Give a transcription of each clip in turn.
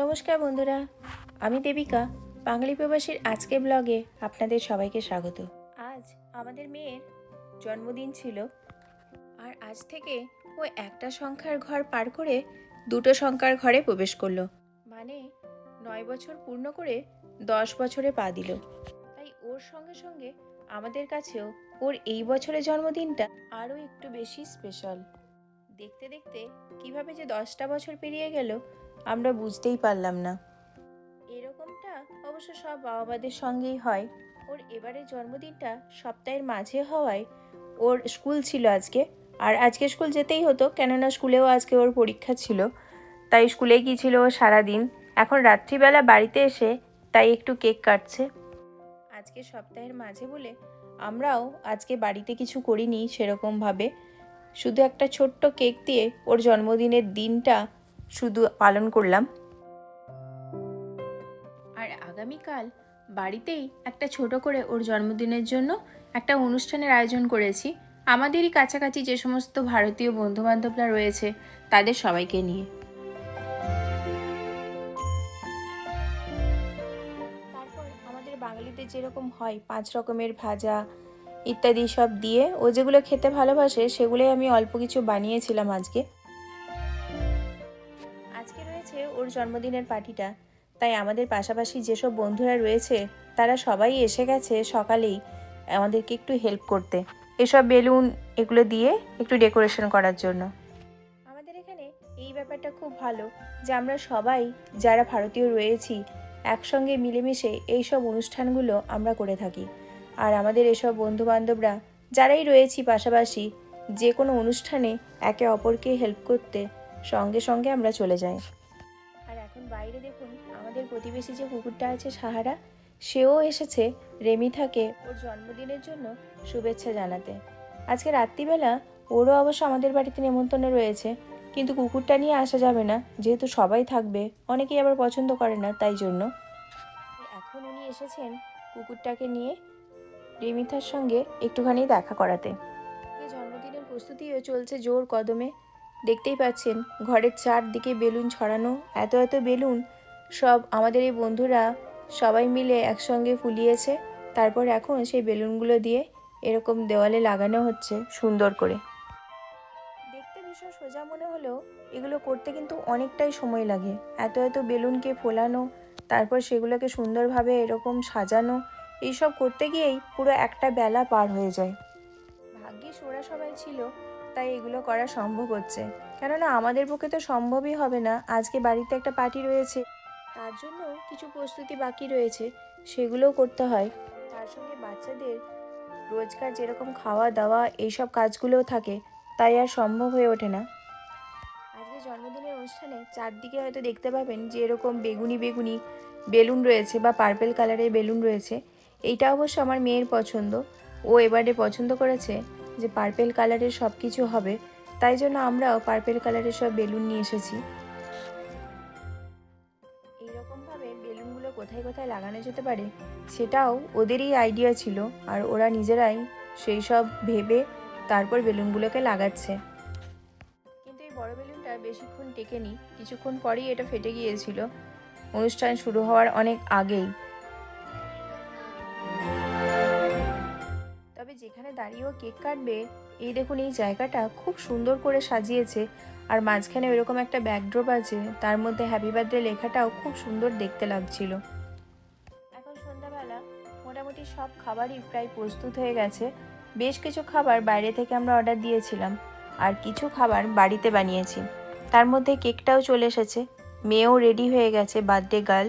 নমস্কার বন্ধুরা, আমি দেবিকা, বাঙালি প্রবাসীর আজকে ব্লগে আপনাদের সবাইকে স্বাগত। আজ আমাদের মেয়ের জন্মদিন ছিল, আর আজ থেকে ও একটা সংখ্যার ঘর পার করে দুটো সংখ্যার ঘরে প্রবেশ করল। মানে নয় বছর পূর্ণ করে দশ বছরে পা দিল। তাই ওর সঙ্গে সঙ্গে আমাদের কাছেও ওর এই বছরের জন্মদিনটা আরও একটু বেশি স্পেশাল দেখতে দেখতে কীভাবে যে দশটা বছর পেরিয়ে গেল আমরা বুঝতেই পারলাম না। এরকমটা অবশ্য সব বাবা মাদের সঙ্গেই হয়। ওর এবারের জন্মদিনটা সপ্তাহের মাঝে হওয়ায় ওর স্কুল ছিল আজকে। আর আজকে স্কুল যেতেই হতো, কেননা স্কুলেও আজকে ওর পরীক্ষা ছিল। তাই স্কুলে গিয়েছিল ও সারাদিন। এখন রাত্রিবেলা বাড়িতে এসে তাই একটু কেক কাটছে। আজকে সপ্তাহের মাঝে বলে আমরাও আজকে বাড়িতে কিছু করিনি সেরকমভাবে। শুধু একটা ছোট্ট কেক দিয়ে ওর জন্মদিনের দিনটা শুধু পালন করলাম। আর আগামীকাল বাড়িতেই একটা ছোট করে ওর জন্মদিনের জন্য একটা অনুষ্ঠানের আয়োজন করেছি। আমাদেরই কাছাকাছি যে সমস্ত ভারতীয় বন্ধুবান্ধবরা রয়েছে তাদের সবাইকে নিয়ে। তারপর আমাদের বাঙালিদের যেরকম হয় পাঁচ রকমের ভাজা ইত্যাদি সব দিয়ে ও যেগুলো খেতে ভালোবাসে সেগুলোই আমি অল্প কিছু বানিয়েছিলাম আজকে। ওর জন্মদিনের পার্টিটা। তাই আমাদের পাশাপাশি যেসব বন্ধুরা রয়েছে, তারা সবাই এসে গেছে সকালেই আমাদেরকে একটু হেল্প করতে। এসব বেলুন এগুলো দিয়ে একটু ডেকোরেশন করার জন্য। আমাদের এখানে এই ব্যাপারটা খুব ভালো যে আমরা সবাই যারা ভারতীয় রয়েছি, একসঙ্গে মিলেমিশে এই সব অনুষ্ঠানগুলো আমরা করে থাকি। আর আমাদের এসব বন্ধু বান্ধবরা যারাই রয়েছি পাশাপাশি, যে কোনো অনুষ্ঠানে একে অপরকে হেল্প করতে সঙ্গে সঙ্গে আমরা চলে যাই। এখন বাইরে দেখুন, আমাদের প্রতিবেশী যে কুকুরটা আছে সাহারা, সেও এসেছে রেমিথাকে ওর জন্মদিনের জন্য শুভেচ্ছা জানাতে। আজকে রাত্রিবেলা ওরও অবশ্য আমাদের বাড়িতে নেমন্তন্ন রয়েছে, কিন্তু কুকুরটা নিয়ে আসা যাবে না, যেহেতু সবাই থাকবে, অনেকেই আবার পছন্দ করে না, তাই জন্য। এখন উনি এসেছেন কুকুরটাকে নিয়ে রেমিথার সঙ্গে একটুখানি দেখা করাতে। জন্মদিনের প্রস্তুতিও চলছে জোর কদমে। দেখতেই পাচ্ছেন, ঘরের চারদিকে বেলুন ছড়ানো, এত এত বেলুন। সব আমাদের এই বন্ধুরা সবাই মিলে একসঙ্গে ফুলিয়েছে। তারপর এখন সেই বেলুনগুলো দিয়ে এরকম দেওয়ালে লাগানো হচ্ছে সুন্দর করে। দেখতে ভীষণ সোজা মনে হলেও এগুলো করতে কিন্তু অনেকটাই সময় লাগে। এত এত বেলুনকে ফোলানো, তারপর সেগুলোকে সুন্দরভাবে এরকম সাজানো, এইসব করতে গিয়েই পুরো একটা বেলা পার হয়ে যায়। ভাগ্যিস ওরা সবাই ছিল তাই এগুলো করা সম্ভব হচ্ছে। কেননা আমাদের পক্ষে তো সম্ভবই হবে না। আজকে বাড়িতে একটা পার্টি রয়েছে। তার জন্য কিছু প্রস্তুতি বাকি রয়েছে। সেগুলোও করতে হয়। তার সঙ্গে বাচ্চাদের রোজকার যেরকম খাওয়া দাওয়া, এইসব কাজগুলোও থাকে। তাই আর সম্ভব হয়ে ওঠে না। আজকে জন্মদিনের অনুষ্ঠানে চারদিকে হয়তো দেখতে পাবেন যে এরকম বেগুনি বেগুনি বেলুন রয়েছে বা পার্পেল কালারের বেলুন রয়েছে। এইটা অবশ্য আমার মেয়ের পছন্দ। ও এবারে পছন্দ করেছে। যে পার্পেল কালারের সব কিছু হবে, তাই জন্য আমরাও পার্পেল কালারের সব বেলুন নিয়ে এসেছি। এইরকমভাবে বেলুনগুলো কোথায় কোথায় লাগানো যেতে পারে, সেটাও ওদেরই আইডিয়া ছিল, আর ওরা নিজেরাই সেই সব ভেবে তারপর বেলুনগুলোকে লাগাচ্ছে। কিন্তু এই বড় বেলুনটা বেশিক্ষণ টেকেনি, কিছুক্ষণ পরেই এটা ফেটে গিয়েছিল। অনুষ্ঠান শুরু হওয়ার অনেক আগেই। দাঁড়িয়েও কেক কাটবে, এই দেখুন এই জায়গাটা খুব সুন্দর করে সাজিয়েছে। আর মাঝখানে ওইরকম একটা ব্যাকড্রপ আছে, তার মধ্যে হ্যাপি বার্থডে লেখাটাও খুব সুন্দর দেখতে লাগছিল। এখন সন্ধ্যাবেলা, মোটামুটি সব খাবারই প্রায় প্রস্তুত হয়ে গেছে। বেশ কিছু খাবার বাইরে থেকে আমরা অর্ডার দিয়েছিলাম, আর কিছু খাবার বাড়িতে বানিয়েছি। তার মধ্যে কেকটাও চলে এসেছে। মেয়েও রেডি হয়ে গেছে বার্থডে গার্ল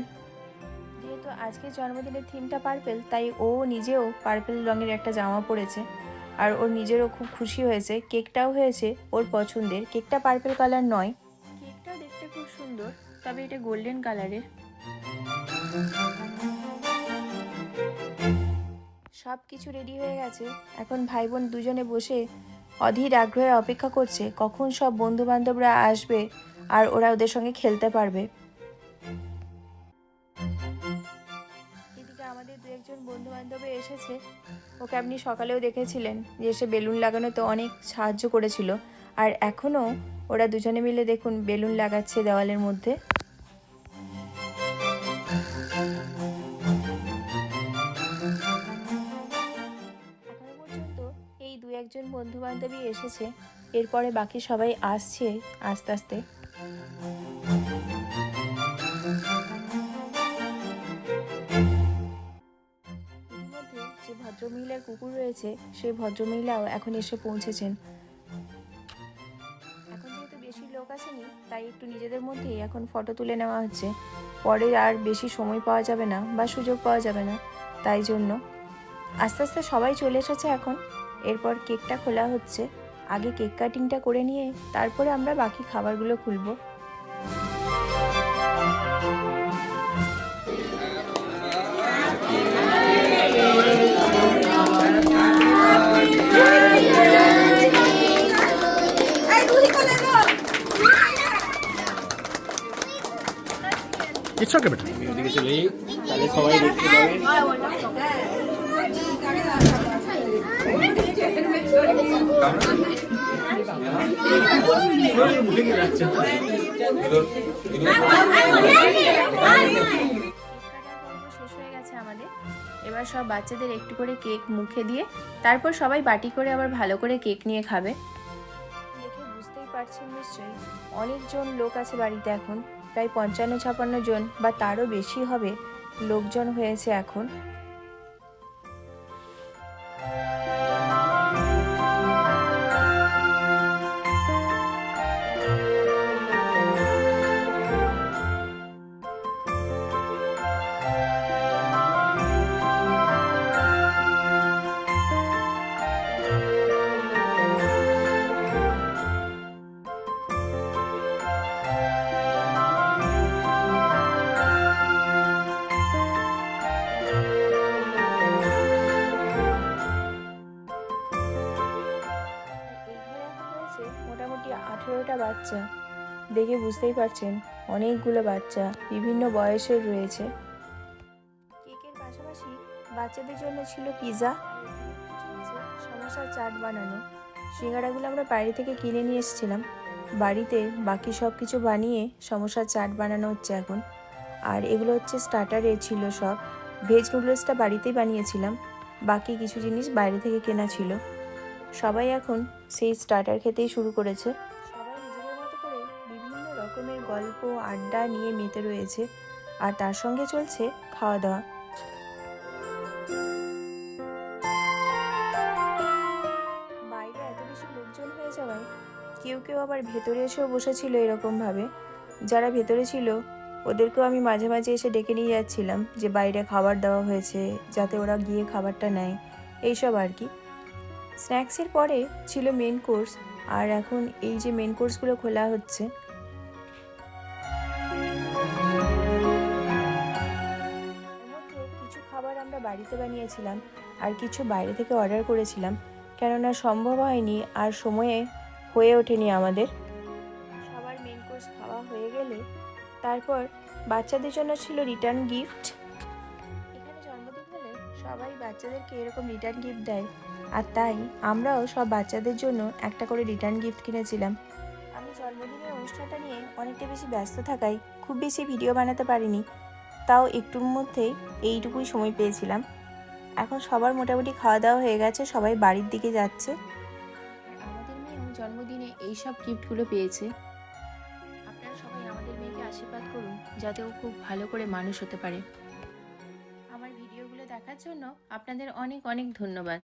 আজকে জন্মদিনের থিমটা পার্পেল তাই ও নিজেও পার্পেল রঙের একটা জামা পরেছে। আর ওর নিজেরও খুব খুশি হয়েছে। কেকটাও হয়েছে ওর পছন্দের। কেকটা পার্পেল কালার নয়। কেকটাও দেখতে খুব সুন্দর তবে এটা গোল্ডেন কালারের সব কিছু রেডি হয়ে গেছে। এখন ভাই বোন দুজনে বসে অধীর আগ্রহে অপেক্ষা করছে কখন সব বন্ধু বান্ধবরা আসবে আর ওরা ওদের সঙ্গে খেলতে পারবে। বান্ধবী এসেছে। ওকে আপনি সকালেও দেখেছিলেন যে সে বেলুন লাগানোতে অনেক সাহায্য করেছিল। আর এখনও ওরা দুজনে মিলে দেখুন বেলুন লাগাচ্ছে দেওয়ালের মধ্যে। এই দু একজন বন্ধু বান্ধবী এসেছে। এরপরে বাকি সবাই আসছে আস্তে আস্তে। ভদ্রমহিলার কুকুর রয়েছে, সেই ভদ্রমহিলাও এখন এসে পৌঁছেছেন। এখন যেহেতু বেশি লোক আসেনি, তাই একটু নিজেদের মধ্যেই এখন ফটো তুলে নেওয়া হচ্ছে। পরে আর বেশি সময় পাওয়া যাবে না বা সুযোগ পাওয়া যাবে না, তাই জন্য। আস্তে আস্তে সবাই চলে এসেছে এখন। এরপর কেকটা খোলা হচ্ছে। আগে কেক কাটিংটা করে নিয়ে তারপরে আমরা বাকি খাবারগুলো খুলবো। ইটস ওকে বেটা ওদিকে চলে তাহলে সবাই দেখতে পাবে। শেষ হয়ে গেছে আমাদের। এবার সব বাচ্চাদের একটু করে কেক মুখে দিয়ে তারপর সবাই বাটি করে আবার ভালো করে কেক নিয়ে খাবে। দেখে বুঝতেই পারছেন নিশ্চয়ই অনেকজন লোক আছে বাড়িতে এখন। প্রায় পঞ্চান্ন ছাপান্ন জন বা তারও বেশি হবে লোকজন হয়েছে এখন। আঠেরোটা বাচ্চা। দেখে বুঝতেই পারছেন, অনেকগুলো বাচ্চা বিভিন্ন বয়সের রয়েছে। কেকের পাশাপাশি বাচ্চাদের জন্য ছিল পিৎজা সমস্যার চাট বানানো। সিঙ্গারাগুলো আমরা বাইরে থেকে কিনে নিয়ে এসেছিলাম। বাড়িতে বাকি সব কিছু বানিয়ে সমস্যার চাট বানানো হচ্ছে এখন। আর এগুলো হচ্ছে স্টার্টারে ছিল সব। ভেজ নুডলসটা বাড়িতেই বানিয়েছিলাম। বাকি কিছু জিনিস বাইরে থেকে কেনা ছিল। সবাই এখন সেই স্টার্টার খেতেই শুরু করেছে। গল্প, আড্ডা নিয়ে মেতে রয়েছে আর তার সঙ্গে চলছে খাওয়া দাওয়া বাইরে এত বেশি লোকজন হয়ে যাওয়ায় কেউ কেউ আবার ভেতরে এসেও বসেছিল এরকমভাবে। যারা ভেতরে ছিল, ওদেরকেও আমি মাঝে মাঝে এসে ডেকে নিয়ে যাচ্ছিলাম যে বাইরে খাবার দেওয়া হয়েছে যাতে ওরা গিয়ে খাবারটা নেয়। এইসব আর কি। স্ন্যাক্সের পরে ছিল মেন কোর্স আর এখন এই যে মেন কোর্সগুলো খোলা হচ্ছে বাড়িতে বানিয়েছিলাম আর কিছু বাইরে থেকে অর্ডার করেছিলাম। কেননা সম্ভব হয়নি আর সময়ে হয়ে ওঠেনি আমাদের। সবার মেন কোর্স খাওয়া হয়ে গেলে তারপর বাচ্চাদের জন্য ছিল রিটার্ন গিফট এখানে জন্মদিন হলে সবাই বাচ্চাদেরকে এরকম রিটার্ন গিফট দেয়। আর তাই আমরাও সব বাচ্চাদের জন্য একটা করে রিটার্ন গিফট কিনেছিলাম। আমি জন্মদিনের অনুষ্ঠানটা নিয়ে অনেকটা বেশি ব্যস্ত থাকায় খুব বেশি ভিডিও বানাতে পারিনি। তাও একটুর মধ্যেই এইটুকুই সময় পেয়েছিলাম। এখন সবার মোটামুটি খাওয়া দাওয়া হয়ে গেছে, সবাই বাড়ির দিকে যাচ্ছে। আমাদের মেয়েও জন্মদিনে এইসব গিফটগুলো পেয়েছে। আপনারা সবাই আমাদের মেয়েকে আশীর্বাদ করুন, যাতে ও খুব ভালো করে মানুষ হতে পারে। আমার ভিডিওগুলো দেখার জন্য আপনাদের অনেক অনেক ধন্যবাদ।